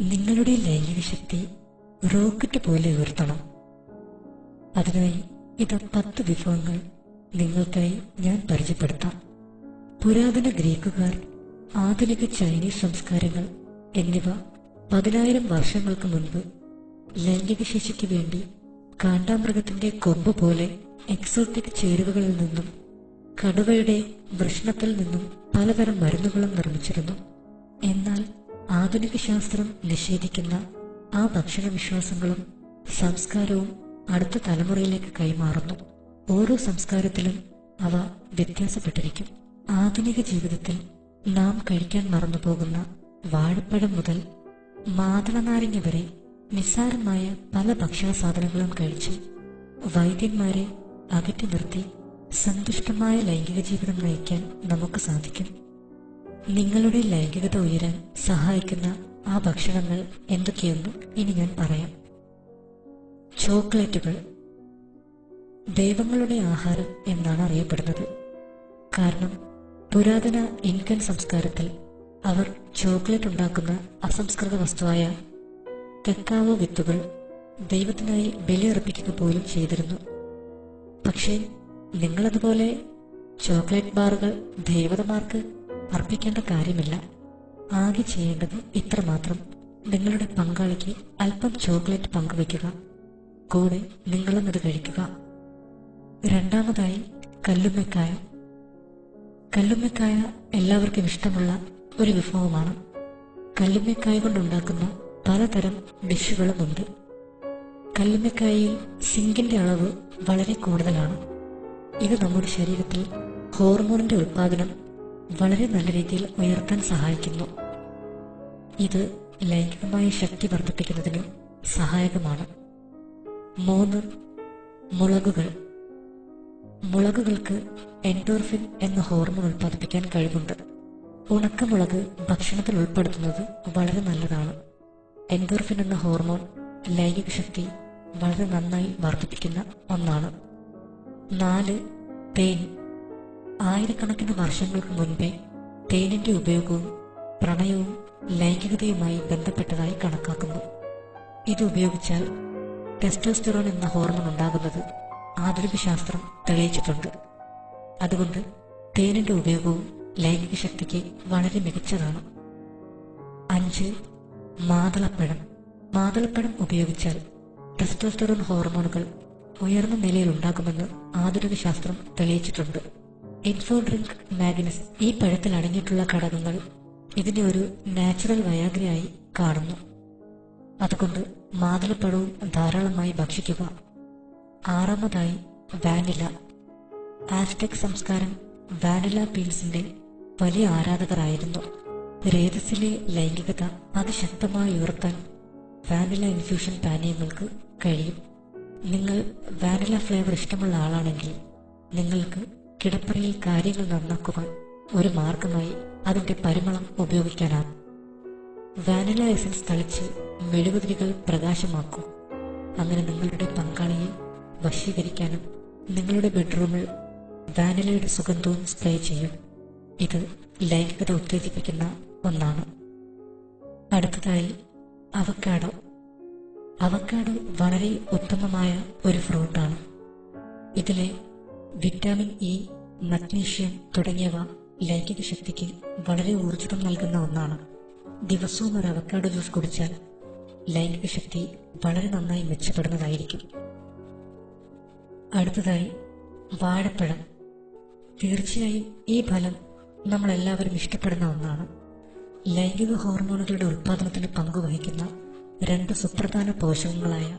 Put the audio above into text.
നിങ്ങളുടെ ലൈംഗിക ശക്തി റോക്കറ്റ് പോലെ ഉയർത്തണം. അതിനായി ഇത് പത്ത് വിഭവങ്ങൾ നിങ്ങൾക്കായി ഞാൻ പരിചയപ്പെടുത്താം. പുരാതന ഗ്രീക്കുകാർ ആധുനിക ചൈനീസ് സംസ്കാരങ്ങൾ എന്നിവ പതിനായിരം വർഷങ്ങൾക്ക് മുൻപ് ലൈംഗിക ശേഷിക്ക് വേണ്ടി കാണ്ടാമൃഗത്തിന്റെ കൊമ്പ് പോലെ എക്സോട്ടിക് ചേരുവകളിൽ നിന്നും കടുവയുടെ വൃഷ്ണത്തിൽ നിന്നും പലതരം മരുന്നുകളും നിർമ്മിച്ചിരുന്നു. എന്നാൽ ആധുനിക ശാസ്ത്രം നിഷേധിക്കുന്ന ആ ഭക്ഷണ വിശ്വാസങ്ങളും സംസ്കാരവും അടുത്ത തലമുറയിലേക്ക് കൈമാറുന്നു. ഓരോ സംസ്കാരത്തിലും അവ വ്യത്യാസപ്പെട്ടിരിക്കും. ആധുനിക ജീവിതത്തിൽ നാം കഴിക്കാൻ മറന്നുപോകുന്ന വാഴപ്പഴം മുതൽ മാതളനാരങ്ങ വരെ നിസ്സാരമായ പല ഭക്ഷണ സാധനങ്ങളും കഴിച്ച് വൈദ്യന്മാരെ അകറ്റി നിർത്തി സന്തുഷ്ടമായ ലൈംഗിക ജീവിതം നയിക്കാൻ നമുക്ക് സാധിക്കും. നിങ്ങളുടെ ലൈംഗികത ഉയരാൻ സഹായിക്കുന്ന ആ ഭക്ഷണങ്ങൾ എന്തൊക്കെയെന്ന് ഇനി ഞാൻ പറയാം. ചോക്ലേറ്റുകൾ. ദൈവങ്ങളുടെ ആഹാരം എന്നാണ് അറിയപ്പെടുന്നത്. കാരണം പുരാതന ഇൻകൻ സംസ്കാരത്തിൽ അവർ ചോക്ലേറ്റ് ഉണ്ടാക്കുന്ന അസംസ്കൃത വസ്തുവായ കക്കാവോ വിത്തുകൾ ദൈവത്തിനായി ബലിയർപ്പിക്കുക പോലും ചെയ്തിരുന്നു. പക്ഷേ നിങ്ങളതുപോലെ ചോക്ലേറ്റ് ബാറുകൾ ദേവതമാർക്ക് അർപ്പിക്കേണ്ട കാര്യമില്ല. ആകെ ചെയ്യേണ്ടത് ഇത്രമാത്രം. നിങ്ങളുടെ പങ്കാളിക്ക് അല്പം ചോക്ലേറ്റ് പങ്കുവയ്ക്കുക. കൂടെ നിങ്ങളും അത് കഴിക്കുക. രണ്ടാമതായി കല്ലുമ്മക്കായ. കല്ലുമ്മക്കായ എല്ലാവർക്കും ഇഷ്ടമുള്ള ഒരു വിഭവമാണ്. കല്ലുമ്മക്കായ കൊണ്ടുണ്ടാക്കുന്ന പലതരം ഡിഷുകളുമുണ്ട്. കല്ലുമ്മക്കായയിൽ സിങ്കിന്റെ അളവ് വളരെ കൂടുതലാണ്. ഇത് നമ്മുടെ ശരീരത്തിൽ ഹോർമോണിന്റെ ഉൽപാദനം വളരെ നല്ല രീതിയിൽ ഉയർത്താൻ സഹായിക്കുന്നു. ഇത് ലൈംഗികമായ ശക്തി വർദ്ധിപ്പിക്കുന്നതിന് സഹായകമാണ്. മൂന്ന് മുളകുകൾ. മുളകുകൾക്ക് എൻഡോർഫിൻ എന്ന ഹോർമോൺ ഉൽപ്പാദിപ്പിക്കാൻ കഴിവുണ്ട്. ഉണക്കമുളക് ഭക്ഷണത്തിൽ ഉൾപ്പെടുത്തുന്നത് വളരെ നല്ലതാണ്. എൻഡോർഫിൻ എന്ന ഹോർമോൺ ലൈംഗിക ശക്തി വളരെ നന്നായി വർദ്ധിപ്പിക്കുന്ന ഒന്നാണ്. നാല് തേൻ ആയിരക്കണക്കിന് വർഷങ്ങൾക്ക് മുൻപേ തേനിന്റെ ഉപയോഗവും പ്രണയവും ലൈംഗികതയുമായി ബന്ധപ്പെട്ടതായി കണക്കാക്കുന്നു. ഇത് ഉപയോഗിച്ചാൽ ടെസ്റ്റോസ്റ്ററോൺ എന്ന ഹോർമോൺ ഉണ്ടാകുന്നത് ആധുനിക ശാസ്ത്രം തെളിയിച്ചിട്ടുണ്ട്. അതുകൊണ്ട് തേനിന്റെ ഉപയോഗവും ലൈംഗിക ശക്തിക്ക് വളരെ മികച്ചതാണ്. അഞ്ച് മാതളപ്പഴം. മാതളപ്പഴം ഉപയോഗിച്ചാൽ ടെസ്റ്റോസ്റ്ററോൺ ഹോർമോണുകൾ ഉയർന്ന നിലയിൽ ഉണ്ടാകുമെന്ന് ആധുനിക ശാസ്ത്രം തെളിയിച്ചിട്ടുണ്ട്. ഇൻഫോഡ്രിങ്ക് മാഗ്നസ് ഈ പഴത്തിൽ അടങ്ങിയിട്ടുള്ള ഘടകങ്ങൾ ഇതിനെ ഒരു നാച്ചുറൽ വയാഗ്രയായി കാണുന്നു. അതുകൊണ്ട് മാതളപ്പഴവും ധാരാളമായി ഭക്ഷിക്കുക. ആറാമതായി വാനില. ആസ്ടെക് സംസ്കാരം വാനില പീൽസിന്റെ വലിയ ആരാധകരായിരുന്നു. രേതസിലെ ലൈംഗികത അതിശക്തമായി ഉയർത്താൻ വാനില ഇൻഫ്യൂഷൻ പാനീയങ്ങൾക്ക് കഴിയും. നിങ്ങൾ വാനില ഫ്ലേവർ ഇഷ്ടമുള്ള ആളാണെങ്കിൽ നിങ്ങൾക്ക് കിടപ്പറയിൽ കാര്യങ്ങൾ നന്നാക്കുവാൻ ഒരു മാർഗമായി അതിന്റെ പരിമളം ഉപയോഗിക്കാനാകും വാനില എസൻസ് തളിച്ച് മെഴുകുതിരികൾ പ്രകാശമാക്കും. അങ്ങനെ നിങ്ങളുടെ പങ്കാളിയെ വശീകരിക്കാനും നിങ്ങളുടെ ബെഡ്റൂമിൽ വാനിലയുടെ സുഗന്ധവും സ്പ്രേ ചെയ്യും. ഇത് ലൈംഗികത ഉത്തേജിപ്പിക്കുന്ന ഒന്നാണ്. അടുത്തതായി അവക്കാഡോ അവക്കാഡോ വളരെ ഉത്തമമായ ഒരു ഫ്രൂട്ടാണ്. ഇതിലെ വിറ്റാമിൻ ഇ മഗ്നീഷ്യം തുടങ്ങിയവ ലൈംഗിക ശക്തിക്ക് വളരെ ഊർജിതം നൽകുന്ന ഒന്നാണ്. ദിവസവും ഒരു അവക്കാഡോ ജ്യൂസ് കുടിച്ചാൽ ലൈംഗിക ശക്തി വളരെ നന്നായി മെച്ചപ്പെടുന്നതായിരിക്കും. അടുത്തതായി വാഴപ്പഴം. തീർച്ചയായും ഈ ഫലം നമ്മളെല്ലാവരും ഇഷ്ടപ്പെടുന്ന ഒന്നാണ്. ലൈംഗിക ഹോർമോണുകളുടെ ഉൽപാദനത്തിന് പങ്കുവഹിക്കുന്ന രണ്ട് സുപ്രധാന പോഷകങ്ങളായ